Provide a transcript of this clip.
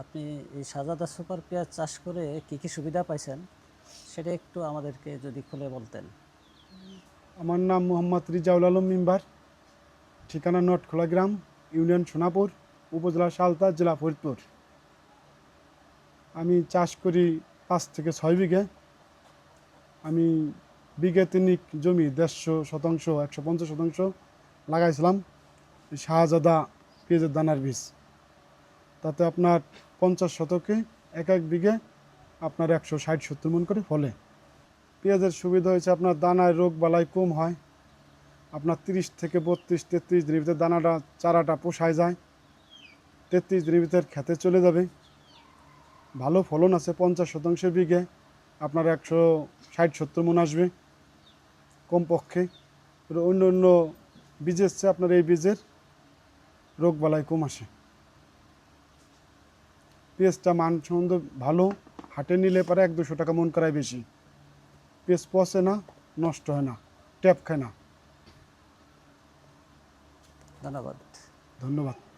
আপনি এই সাজাদা সুপার পেঁয়াজ চাষ করে কি কি সুবিধা পাইছেন? সেটা একটু আমাদেরকে যদি খুলে বলতেন। আমার নাম মোহাম্মদ রিজাউল আলম মিম্বার, ঠিকানা নটখোলা গ্রাম, ইউনিয়ন সোনাপুর, উপজেলা সালতা, জেলা ফরিদপুর। আমি চাষ করি পাঁচ থেকে ছয় বিঘে। আমি বিঘে তিনিক জমি দেড়শো শতাংশ, একশো পঞ্চাশ শতাংশ লাগাইছিলাম শাহজাদা পেঁয়াজের দানার বীজ। তাতে আপনার পঞ্চাশ শতকে এক এক বিঘে আপনার একশো ষাট সত্তর মন করে ফলে। পেঁয়াজের সুবিধা হয়েছে আপনার দানায় রোগ বালাই কম হয়। আপনার তিরিশ থেকে বত্রিশ, তেত্রিশ দিনের ভিতরে দানাটা, চারাটা পোষায় যায়। তেত্রিশ দিনের ভিতরে খেতে চলে যাবে। ভালো ফলন আছে পঞ্চাশ শতাংশ বিঘে, আপনার একশো ষাট সত্তর মন আসবে কমপক্ষে। অন্য অন্য বীজের চেয়ে আপনার এই বীজের রোগ বালাই কম আসে। পেঁয়াজটা মানসম্মত ভালো হাটে নিলে পরে এক দুশো টাকা মন করায় বেশি। পেঁয়াজ পচে না নষ্ট হয় না ট্যাপ খায় না। ধন্যবাদ। ধন্যবাদ।